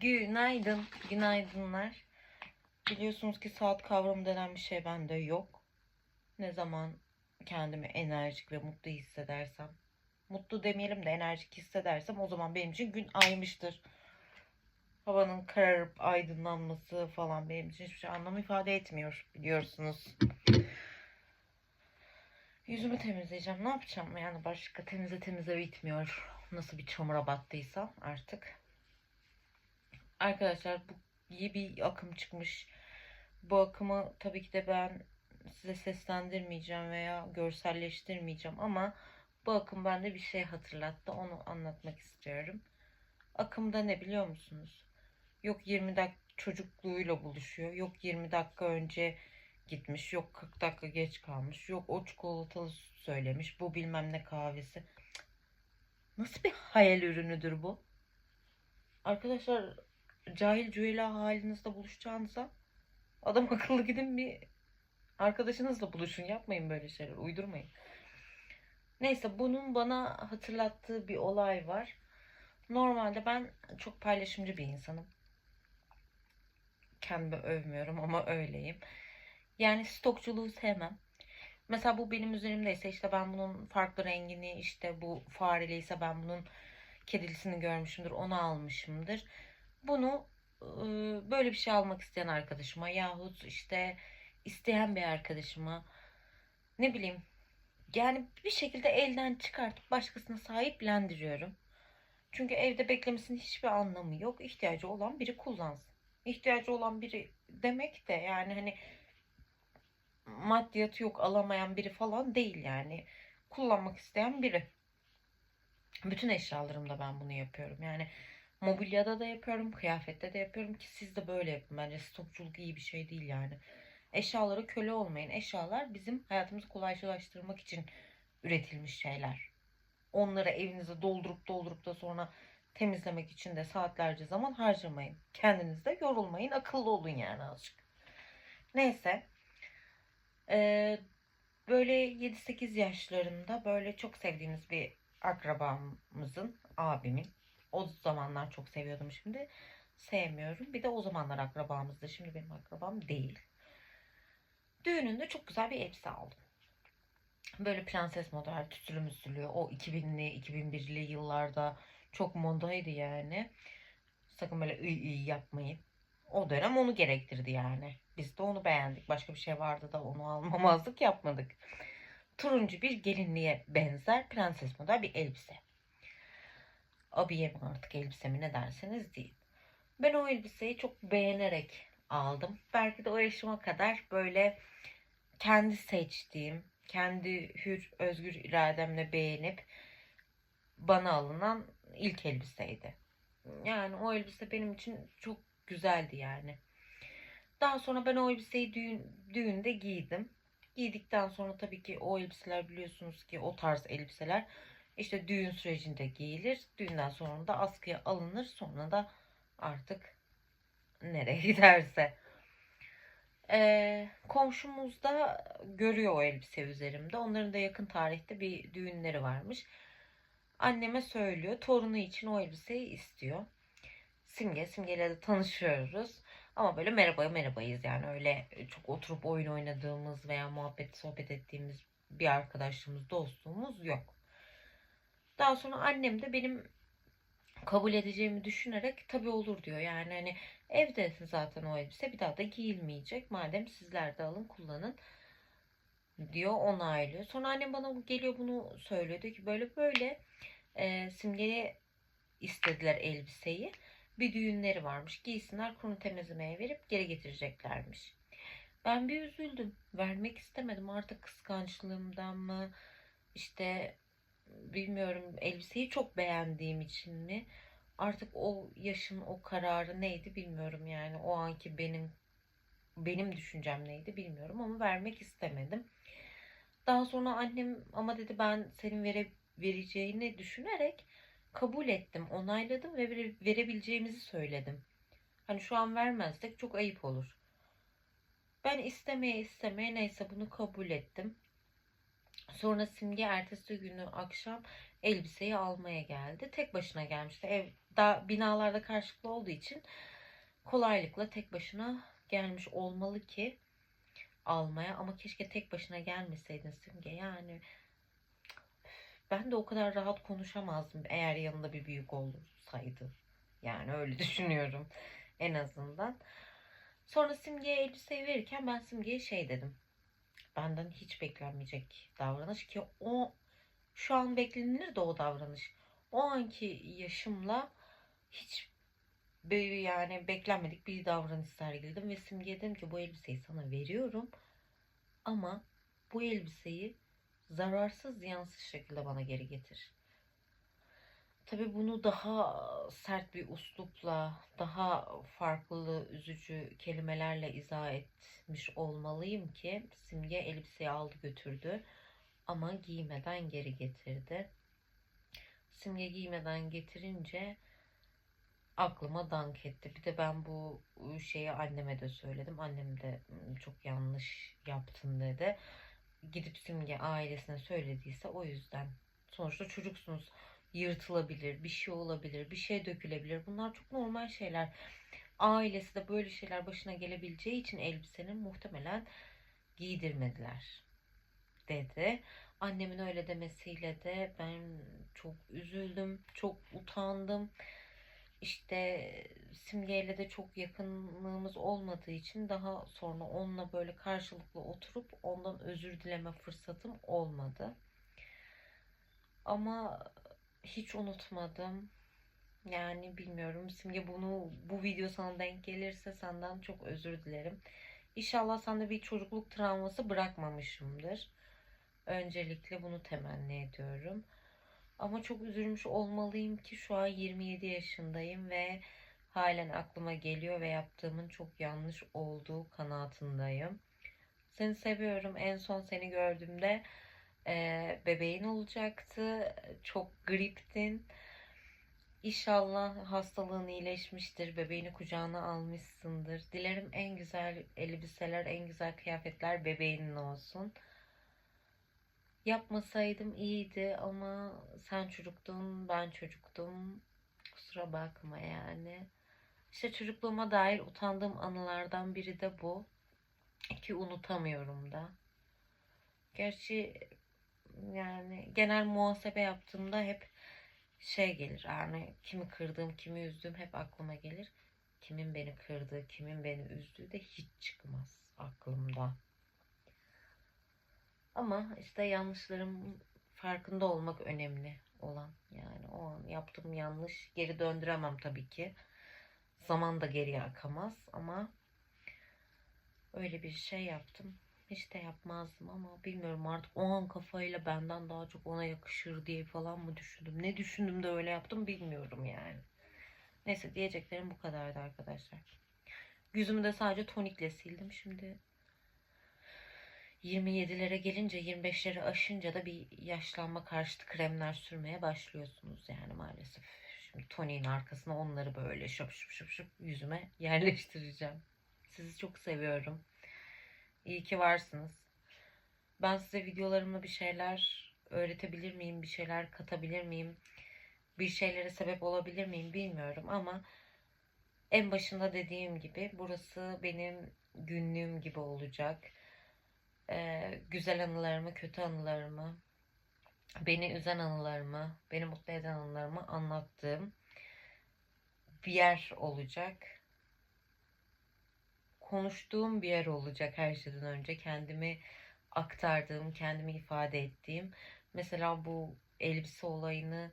Günaydın, günaydınlar. Biliyorsunuz ki saat kavramı denen bir şey bende yok. Ne zaman kendimi enerjik ve mutlu hissedersem, mutlu demeyelim de enerjik hissedersem o zaman benim için gün aymıştır. Havanın kararıp aydınlanması falan benim için hiçbir şey anlam ifade etmiyor biliyorsunuz. Yüzümü temizleyeceğim. Ne yapacağım? Yani başka temize temize bitmiyor. Nasıl bir çamura battıysam artık. Arkadaşlar bu iyi bir akım çıkmış. Bu akımı tabii ki de ben size seslendirmeyeceğim veya görselleştirmeyeceğim ama bu akım bende bir şey hatırlattı. Onu anlatmak istiyorum. Akımda ne biliyor musunuz? Yok 20 dakika çocukluğuyla buluşuyor. Yok 20 dakika önce gitmiş. Yok 40 dakika geç kalmış. Yok o çikolatalı söylemiş. Bu bilmem ne kahvesi. Nasıl bir hayal ürünüdür bu? Arkadaşlar cahil cüela halinizde buluşacağınıza adam akıllı gidin bir arkadaşınızla buluşun. Yapmayın böyle şeyler. Uydurmayın. Neyse bunun bana hatırlattığı bir olay var. Normalde ben çok paylaşımcı bir insanım. Kendimi övmüyorum ama öyleyim. Yani stokçuluğu sevmem. Mesela bu benim üzerimdeyse işte ben bunun farklı rengini işte bu fareliyse ben bunun kedilisini görmüşümdür onu almışımdır. Bunu e, böyle bir şey almak isteyen arkadaşıma yahut işte isteyen bir arkadaşıma ne bileyim yani bir şekilde elden çıkartıp başkasına sahiplendiriyorum. Çünkü evde beklemesinin hiçbir anlamı yok. İhtiyacı olan biri kullansın. İhtiyacı olan biri demek de yani hani maddiyatı yok alamayan biri falan değil yani. Kullanmak isteyen biri. Bütün eşyalarımda ben bunu yapıyorum. Yani mobilyada da yapıyorum, kıyafette de yapıyorum ki siz de böyle yapın. Bence stokçuluk iyi bir şey değil yani. Eşyalara köle olmayın. Eşyalar bizim hayatımızı kolaylaştırmak için üretilmiş şeyler. Onları evinize doldurup doldurup da sonra temizlemek için de saatlerce zaman harcamayın. Kendiniz de yorulmayın. Akıllı olun yani azıcık. Neyse. Ee, böyle 7-8 yaşlarında böyle çok sevdiğimiz bir akrabamızın, abimin. O zamanlar çok seviyordum şimdi. Sevmiyorum. Bir de o zamanlar akrabamızdı. Şimdi benim akrabam değil. Düğününde çok güzel bir elbise aldım. Böyle prenses model, tütülü müsülü. O 2000'li, 2001'li yıllarda çok modaydı yani. Sakın böyle iyi iyi yapmayın. O dönem onu gerektirdi yani. Biz de onu beğendik. Başka bir şey vardı da onu almamazlık yapmadık. Turuncu bir gelinliğe benzer prenses model bir elbise. Abiye mi artık elbise mi ne derseniz değil. Ben o elbiseyi çok beğenerek aldım. Belki de o yaşıma kadar böyle kendi seçtiğim, kendi hür, özgür irademle beğenip bana alınan ilk elbiseydi. Yani o elbise benim için çok güzeldi yani. Daha sonra ben o elbiseyi düğün, düğünde giydim. Giydikten sonra tabii ki o elbiseler biliyorsunuz ki o tarz elbiseler işte düğün sürecinde giyilir. Düğünden sonra da askıya alınır. Sonra da artık nereye giderse. Ee, komşumuz da görüyor o elbise üzerimde. Onların da yakın tarihte bir düğünleri varmış. Anneme söylüyor. Torunu için o elbiseyi istiyor. Simge, Simge'yle de tanışıyoruz. Ama böyle merhaba merhabayız yani öyle çok oturup oyun oynadığımız veya muhabbet sohbet ettiğimiz bir arkadaşlığımız, dostluğumuz yok. Daha sonra annem de benim kabul edeceğimi düşünerek tabii olur diyor. Yani hani evde zaten o elbise bir daha da giyilmeyecek. Madem sizler de alın kullanın diyor onaylıyor. Sonra annem bana geliyor bunu söylüyor. Diyor ki böyle böyle e, simgeye istediler elbiseyi. Bir düğünleri varmış. Giysinler kuru temizlemeye verip geri getireceklermiş. Ben bir üzüldüm. Vermek istemedim. Artık kıskançlığımdan mı işte bilmiyorum elbiseyi çok beğendiğim için mi artık o yaşın o kararı neydi bilmiyorum yani o anki benim benim düşüncem neydi bilmiyorum ama vermek istemedim. Daha sonra annem ama dedi ben senin vere, vereceğini düşünerek kabul ettim, onayladım ve vere, verebileceğimizi söyledim. Hani şu an vermezsek çok ayıp olur. Ben istemeye istemeye neyse bunu kabul ettim. Sonra Simge ertesi günü akşam elbiseyi almaya geldi. Tek başına gelmişti. Ev da binalarda karşılıklı olduğu için kolaylıkla tek başına gelmiş olmalı ki almaya ama keşke tek başına gelmeseydin Simge. Yani ben de o kadar rahat konuşamazdım eğer yanında bir büyük olsaydı. Yani öyle düşünüyorum en azından. Sonra Simge'ye elbiseyi verirken ben Simge'ye şey dedim. Benden hiç beklenmeyecek davranış ki o şu an beklenilir de o davranış. O anki yaşımla hiç yani beklenmedik bir davranış sergiledim ve Simge'ye dedim ki bu elbiseyi sana veriyorum ama bu elbiseyi zararsız ziyansız şekilde bana geri getir. Tabii bunu daha sert bir uslupla, daha farklı üzücü kelimelerle izah etmiş olmalıyım ki Simge elbiseyi aldı götürdü ama giymeden geri getirdi. Simge giymeden getirince aklıma dank etti. Bir de ben bu şeyi anneme de söyledim. Annem de "Hmm, çok yanlış yaptın dedi. Gidip Simge ailesine söylediyse o yüzden. Sonuçta çocuksunuz. Yırtılabilir, bir şey olabilir, bir şey dökülebilir. Bunlar çok normal şeyler. Ailesi de böyle şeyler başına gelebileceği için elbisenin muhtemelen giydirmediler dedi. Annemin öyle demesiyle de ben çok üzüldüm, çok utandım. İşte Simge'yle de çok yakınlığımız olmadığı için daha sonra onunla böyle karşılıklı oturup ondan özür dileme fırsatım olmadı. Ama hiç unutmadım. Yani bilmiyorum Simge bunu bu video sana denk gelirse senden çok özür dilerim. İnşallah sende bir çocukluk travması bırakmamışımdır. Öncelikle bunu temenni ediyorum. Ama çok üzülmüş olmalıyım ki şu an 27 yaşındayım ve halen aklıma geliyor ve yaptığımın çok yanlış olduğu kanaatindeyim. Seni seviyorum. En son seni gördüğümde e, bebeğin olacaktı. Çok griptin. İnşallah hastalığın iyileşmiştir. Bebeğini kucağına almışsındır. Dilerim en güzel elbiseler, en güzel kıyafetler bebeğinin olsun. Yapmasaydım iyiydi ama sen çocuktun, ben çocuktum. Kusura bakma yani. İşte çocukluğuma dair utandığım anılardan biri de bu. Ki unutamıyorum da. Gerçi yani genel muhasebe yaptığımda hep şey gelir. Yani kimi kırdığım, kimi üzdüğüm hep aklıma gelir. Kimin beni kırdığı, kimin beni üzdüğü de hiç çıkmaz aklımda. Ama işte yanlışlarım farkında olmak önemli olan. Yani o an yaptığım yanlış geri döndüremem tabii ki. Zaman da geriye akamaz ama öyle bir şey yaptım. De yapmazdım ama bilmiyorum artık o an kafayla benden daha çok ona yakışır diye falan mı düşündüm. Ne düşündüm de öyle yaptım bilmiyorum yani. Neyse diyeceklerim bu kadardı arkadaşlar. Yüzümü de sadece tonikle sildim. Şimdi 27'lere gelince 25'leri aşınca da bir yaşlanma karşıtı kremler sürmeye başlıyorsunuz yani maalesef. Şimdi toniğin arkasına onları böyle şıp şıp şıp şıp yüzüme yerleştireceğim. Sizi çok seviyorum. İyi ki varsınız. Ben size videolarımla bir şeyler öğretebilir miyim? Bir şeyler katabilir miyim? Bir şeylere sebep olabilir miyim bilmiyorum ama en başında dediğim gibi burası benim günlüğüm gibi olacak. Ee, güzel anılarımı, kötü anılarımı, beni üzen anılarımı, beni mutlu eden anılarımı anlattığım bir yer olacak. Konuştuğum bir yer olacak her şeyden önce. Kendimi aktardığım, kendimi ifade ettiğim. Mesela bu elbise olayını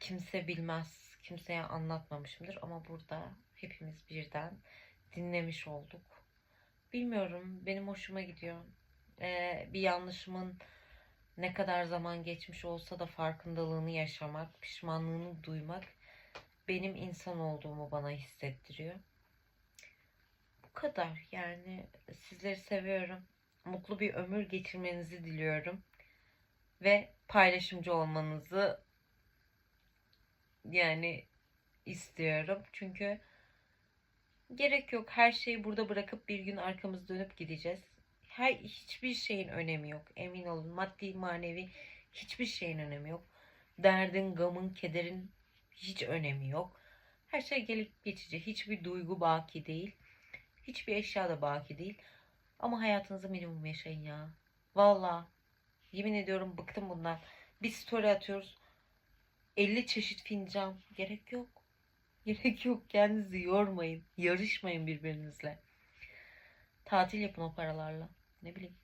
kimse bilmez, kimseye anlatmamışımdır ama burada hepimiz birden dinlemiş olduk. Bilmiyorum, benim hoşuma gidiyor. Ee, bir yanlışımın ne kadar zaman geçmiş olsa da farkındalığını yaşamak, pişmanlığını duymak benim insan olduğumu bana hissettiriyor. Kadar yani sizleri seviyorum. Mutlu bir ömür geçirmenizi diliyorum. Ve paylaşımcı olmanızı yani istiyorum. Çünkü gerek yok. Her şeyi burada bırakıp bir gün arkamız dönüp gideceğiz. Her hiçbir şeyin önemi yok. Emin olun. Maddi manevi Hiçbir şeyin önemi yok. Derdin, gamın, kederin hiç önemi yok. Her şey gelip geçici. Hiçbir duygu baki değil. Hiçbir eşya da baki değil. Ama hayatınızı minimum yaşayın ya. Valla. Yemin ediyorum bıktım bundan. Bir story atıyoruz. 50 çeşit fincan. Gerek yok. Gerek yok. Kendinizi yormayın. Yarışmayın birbirinizle. Tatil yapın o paralarla. Ne bileyim.